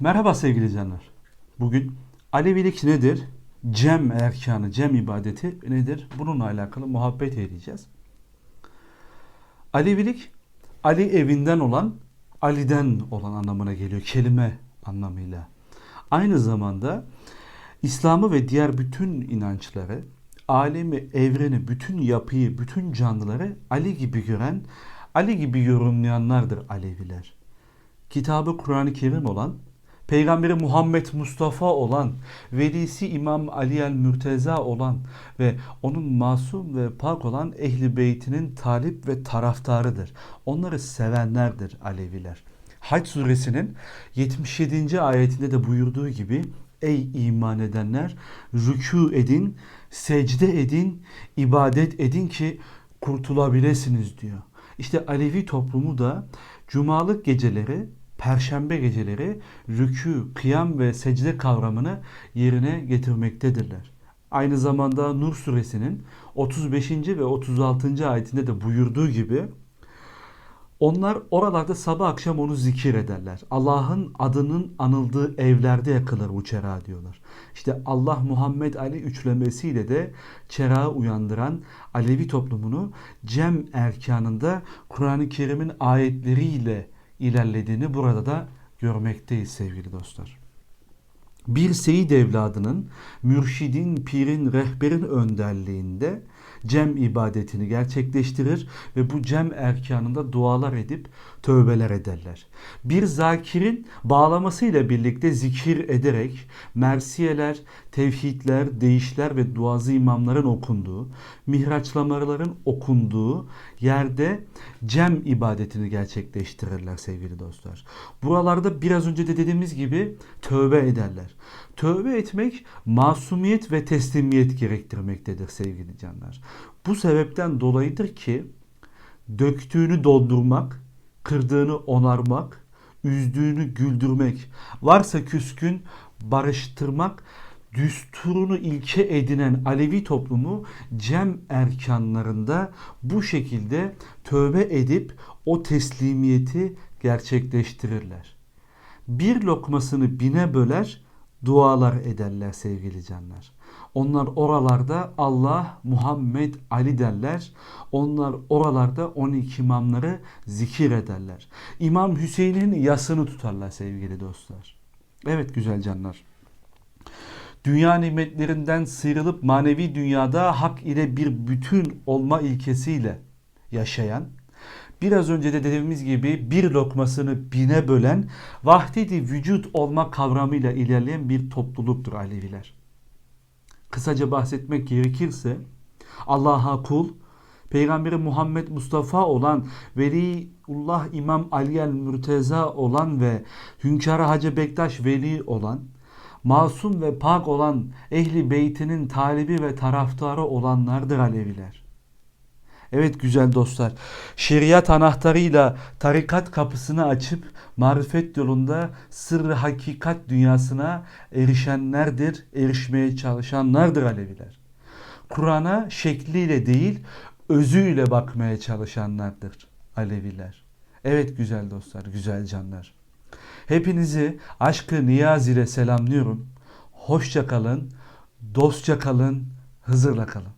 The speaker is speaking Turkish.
Merhaba sevgili canlar. Bugün Alevilik nedir? Cem erkanı, cem ibadeti nedir? Bununla alakalı muhabbet edeceğiz. Alevilik Ali evinden olan, Ali'den olan anlamına geliyor. Kelime anlamıyla. Aynı zamanda İslam'ı ve diğer bütün inançları, alemi, evreni, bütün yapıyı, bütün canlıları Ali gibi gören, Ali gibi yorumlayanlardır Aleviler kitabı Kur'an-ı Kerim olan, Peygamberi Muhammed Mustafa olan, velisi İmam Ali el Mürteza olan ve onun masum ve pak olan ehli beytinin talip ve taraftarıdır. Onları sevenlerdir Aleviler. Hac suresinin 77. ayetinde de buyurduğu gibi Ey iman edenler rükû edin, secde edin, ibadet edin ki kurtulabilirsiniz diyor. İşte Alevi toplumu da cumalık geceleri, perşembe geceleri rükû, kıyam ve secde kavramını yerine getirmektedirler. Aynı zamanda Nur suresinin 35. ve 36. ayetinde de buyurduğu gibi onlar oralarda sabah akşam onu zikir ederler. Allah'ın adının anıldığı evlerde yakılır bu çera diyorlar. İşte Allah Muhammed Ali üçlemesiyle de çerağı uyandıran Alevi toplumunu Cem erkanında Kur'an-ı Kerim'in ayetleriyle ilerlediğini burada da görmekteyiz sevgili dostlar. Bir seyit evladının, mürşidin, pirin, rehberin önderliğinde cem ibadetini gerçekleştirir ve bu cem erkanında dualar edip tövbeler ederler. Bir zakirin bağlamasıyla birlikte zikir ederek mersiyeler, tevhidler, değişler ve duazı imamların okunduğu, mihraçlamaların okunduğu yerde cem ibadetini gerçekleştirirler sevgili dostlar. Buralarda biraz önce de dediğimiz gibi tövbe ederler. Tövbe etmek masumiyet ve teslimiyet gerektirmektedir sevgili canlar. Bu sebepten dolayıdır ki döktüğünü doldurmak, kırdığını onarmak, üzdüğünü güldürmek, varsa küskün barıştırmak, düsturunu ilke edinen Alevi toplumu cem erkanlarında bu şekilde tövbe edip o teslimiyeti gerçekleştirirler. Bir lokmasını bine böler, dualar ederler sevgili canlar. Onlar oralarda Allah, Muhammed, Ali derler. Onlar oralarda 12 imamları zikir ederler. İmam Hüseyin'in yasını tutarlar sevgili dostlar. Evet güzel canlar. Dünya nimetlerinden sıyrılıp manevi dünyada hak ile bir bütün olma ilkesiyle yaşayan, biraz önce de dediğimiz gibi bir lokmasını bine bölen, vahdedi vücut olma kavramıyla ilerleyen bir topluluktur Aleviler. Kısaca bahsetmek gerekirse Allah'a kul, Peygamberi Muhammed Mustafa olan Veliullah İmam Ali el Mürteza olan ve Hünkâr Hacı Bektaş Veli olan masum ve pak olan ehli beytinin talibi ve taraftarı olanlardır Aleviler. Evet güzel dostlar, şeriat anahtarıyla tarikat kapısını açıp marifet yolunda sırrı hakikat dünyasına erişenlerdir, erişmeye çalışanlardır Aleviler. Kur'an'a şekliyle değil, özüyle bakmaya çalışanlardır Aleviler. Evet güzel dostlar, güzel canlar. Hepinizi aşkı niyaz ile selamlıyorum. Hoşça kalın, dostça kalın, Hızırla kalın.